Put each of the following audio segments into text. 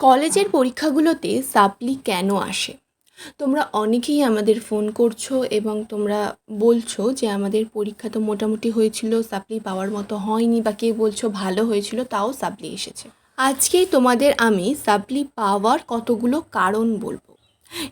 কলেজের পরীক্ষাগুলোতে সাপ্লি কেন আসে? তোমরা অনেকেই আমাদের ফোন করছ এবং তোমরা বলছো যে আমাদের পরীক্ষা তো মোটামুটি হয়েছিল, সাপ্লি পাওয়ার মতো হয়নি বা কে বলছো ভালো হয়েছিল, তাও সাপ্লি এসেছে। আজকেই তোমাদের আমি সাপ্লি পাওয়ার কতগুলো কারণ বলব।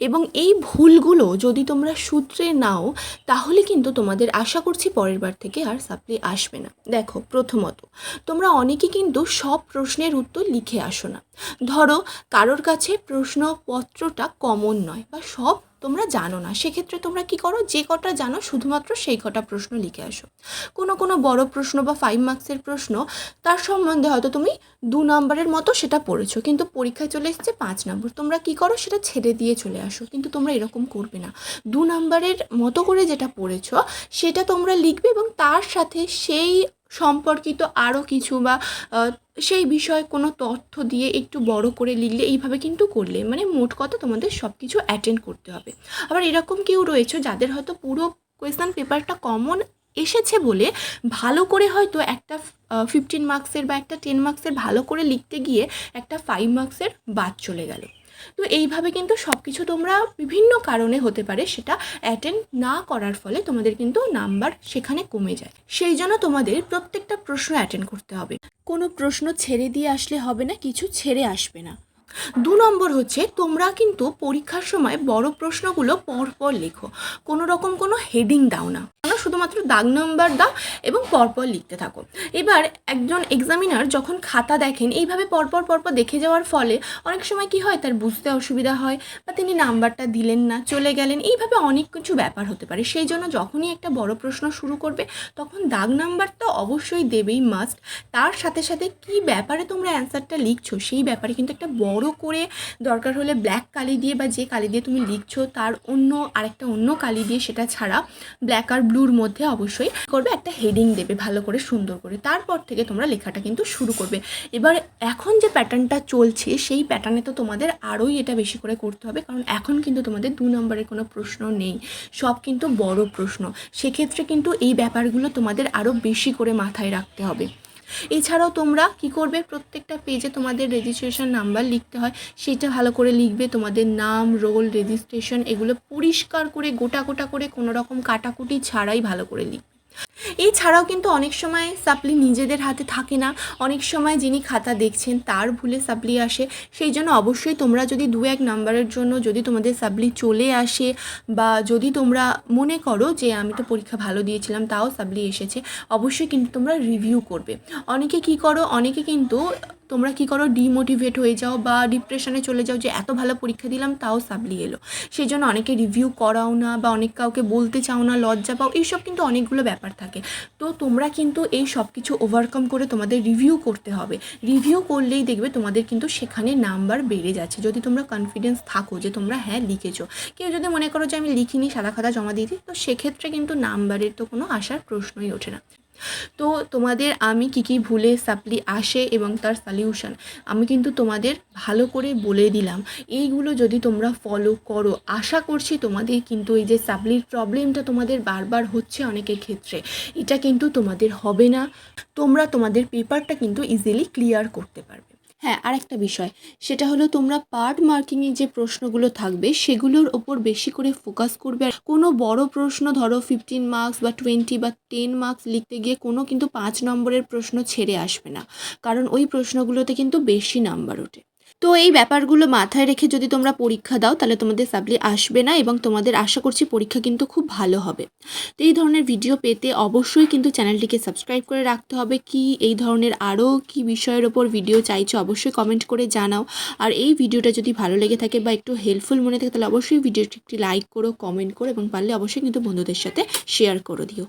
এবং এই ভুলগুলো যদি তোমরা সূত্রে নাও, তাহলে কিন্তু তোমাদের আশা করছি পরের বার থেকে আর সাপ্লি আসবে না। দেখো, প্রথমত, তোমরা অনেকে কিন্তু সব প্রশ্নের উত্তর লিখে আসো না। ধরো, কারোর কাছে প্রশ্নপত্রটা কমন নয় বা সব তোমরা জানো না। সেক্ষেত্রে তোমরা কি করো? যে কটা জানো, শুধুমাত্র সেই কটা প্রশ্ন লিখে আসো। কোনো কোনো বড় প্রশ্ন বা ফাইভ মার্কসের প্রশ্ন, তার সম্বন্ধে হয়তো তুমি দু নম্বরের মতো সেটা পড়েছো, কিন্তু পরীক্ষায় চলে এসেছে পাঁচ নম্বর। তোমরা কি করো? সেটা ছেড়ে দিয়ে চলে আসো, কিন্তু তোমরা এরকম করবে না। দু নম্বরের মতো করে যেটা পড়েছো, সেটা তোমরা লিখবে এবং তার সাথে সেই সম্পর্কিত আরও কিছু বা সেই বিষয়ে কোনো তথ্য দিয়ে একটু বড় করে লিখলে এইভাবে কিন্তু করলে মানে মোট কথা তোমাদের সব কিছু অ্যাটেন্ড করতে হবে। আবার এরকম কেউ রয়েছে যাদের হয়তো পুরো কোয়েশ্চেন পেপারটা কমন এসেছে বলে ভালো করে হয়তো একটা ফিফটিন মার্কসের বা একটা টেন মার্কসের ভালো করে লিখতে গিয়ে একটা ফাইভ মার্কসের বাদ চলে গেল। তো এইভাবে কিন্তু সব কিছু তোমরা বিভিন্ন কারণে হতে পারে সেটা অ্যাটেন্ড না করার ফলে তোমাদের কিন্তু নাম্বার সেখানে কমে যায়। সেই জন্য তোমাদের প্রত্যেকটা প্রশ্ন অ্যাটেন্ড করতে হবে। কোনো প্রশ্ন ছেড়ে দিয়ে আসলে হবে না, কিছু ছেড়ে আসবে না। দু নম্বর হচ্ছে তোমরা কিন্তু পরীক্ষার সময় বড় প্রশ্নগুলো পরপর লেখো। কোনো রকম কোনো হেডিং দাও না। তোমরা শুধুমাত্র দাগ নাম্বার দাও এবং পরপর লিখতে থাকো। এবার একজন এক্সামিনার যখন খাতা দেখেন, এইভাবে পরপর পরপর দেখে যাওয়ার ফলে অনেক সময় কি হয়, তার বুঝতে অসুবিধা হয় বা তিনি নাম্বারটা দিলেন না, চলে গেলেন। এইভাবে অনেক কিছু ব্যাপার হতে পারে। সেই জন্য যখনই একটা বড় প্রশ্ন শুরু করবে, তখন দাগ নাম্বার তো অবশ্যই দেবেই মাস্ট তার সাথে সাথে কি ব্যাপারে তোমরা অ্যান্সারটা লিখছো, সেই ব্যাপারে কিন্তু একটা বড় করে দরকার হলে ব্ল্যাক কালি দিয়ে বা যে কালি দিয়ে তুমি লিখছো, তার অন্য আরেকটা অন্য কালি দিয়ে সেটা ছাড়া ব্ল্যাক আর ব্লুর মধ্যে অবশ্যই করবে, একটা হেডিং দেবে ভালো করে, সুন্দর করে। তারপর থেকে তোমরা লেখাটা কিন্তু শুরু করবে। এবার এখন যে প্যাটার্নটা চলছে, সেই প্যাটার্নে তো তোমাদের আরোই এটা বেশি করে করতে হবে, কারণ এখন কিন্তু তোমাদের দু নম্বরের কোনো প্রশ্ন নেই। সব কিন্তু বড় প্রশ্ন। সেক্ষেত্রে কিন্তু এই ব্যাপারগুলো তোমাদের আরও বেশি করে মাথায় রাখতে হবে। এছাড়াও তোমরা কি করবে? প্রত্যেকটা পেজে তোমাদের রেজিস্ট্রেশন নাম্বার লিখতে হয়। সেটা ভালো করে লিখবে, তোমাদের নাম রোল রেজিস্ট্রেশন এগুলো পরিষ্কার করে, গোটা গোটা করে কোনো রকম কাটাকুটি ছাড়াই ভালো করে লিখবে। এছাড়াও কিন্তু অনেক সময় সাপ্লি নিজেদের হাতে থাকে না। অনেক সময় যিনি খাতা দেখছেন, তার ভুলে সাপ্লি আসে। সেই জন্য অবশ্যই তোমরা যদি দু এক নাম্বারের জন্য যদি তোমাদের সাপ্লি চলে আসে বা যদি তোমরা মনে করো যে, আমি তো পরীক্ষা ভালো দিয়েছিলাম, তাও সাপ্লি এসেছে, অবশ্যই কিন্তু তোমরা রিভিউ করবে। অনেকে কি করো, অনেকে কিন্তু তোমরা কি করো ডিমোটিভেট হয়ে যাও বা ডিপ্রেশনে চলে যাও যে এত ভালো পরীক্ষা দিলাম, তাও সাবলি এলো। সেই জন্য অনেকে রিভিউ করাও না বা অনেক কাউকে বলতে চাও না, লজ্জা পাও, এইসব কিন্তু অনেকগুলো ব্যাপার থাকে। তো তোমরা কিন্তু এই সব কিছু ওভারকাম করে তোমাদের রিভিউ করতে হবে। রিভিউ করলেই দেখবে তোমাদের কিন্তু সেখানে নাম্বার বেড়ে যাচ্ছে। যদি তোমরা কনফিডেন্স থাকো যে তোমরা হ্যাঁ লিখেছো। কেউ যদি মনে করো যে আমি লিখিনি, সাদা খাতা জমা দিয়েছি, তো সেক্ষেত্রে কিন্তু নাম্বারের তো কোনো আসার প্রশ্নই ওঠে না। তো তোমাদের আমি কি কি ভুলে সাপ্লি আসে এবং তার সলিউশন আমি কিন্তু তোমাদের ভালো করে বলে দিলাম। এইগুলো যদি তোমরা ফলো করো, আশা করছি তোমাদের কিন্তু এই যে সাপ্লির প্রবলেমটা তোমাদের বারবার হচ্ছে অনেকের ক্ষেত্রে। এটা কিন্তু তোমাদের হবে না, তোমরা তোমাদের পেপারটা কিন্তু ইজিলি ক্লিয়ার করতে পারবে। হ্যাঁ আর একটা বিষয়। সেটা হলো তোমরা পার্ট মার্কিংয়ে যে প্রশ্নগুলো থাকবে, সেগুলোর ওপর বেশি করে ফোকাস করবে। আর কোনো বড় প্রশ্ন, ধরো ফিফটিন মার্কস বা টোয়েন্টি বা টেন মার্কস লিখতে গিয়ে কোনো কিন্তু পাঁচ নম্বরের প্রশ্ন ছেড়ে আসবে না। কারণ ওই প্রশ্নগুলোতে কিন্তু বেশি নাম্বার ওঠে। তো এই ব্যাপারগুলো মাথায় রেখে যদি তোমরা পরীক্ষা দাও, তাহলে তোমাদের সাপ্লি আসবে না এবং তোমাদের আশা করছি পরীক্ষা কিন্তু খুব ভালো হবে। তো এই ধরনের ভিডিও পেতে অবশ্যই কিন্তু চ্যানেলটিকে সাবস্ক্রাইব করে রাখতে হবে। কি এই ধরনের আরও কি বিষয়ের ওপর ভিডিও চাইছো অবশ্যই কমেন্ট করে জানাও। আর এই ভিডিওটা যদি ভালো লেগে থাকে বা একটু হেল্পফুল মনে থাকে, তাহলে অবশ্যই ভিডিওটি একটি লাইক করো কমেন্ট করো এবং পারলে অবশ্যই কিন্তু বন্ধুদের সাথে শেয়ার করে দিও।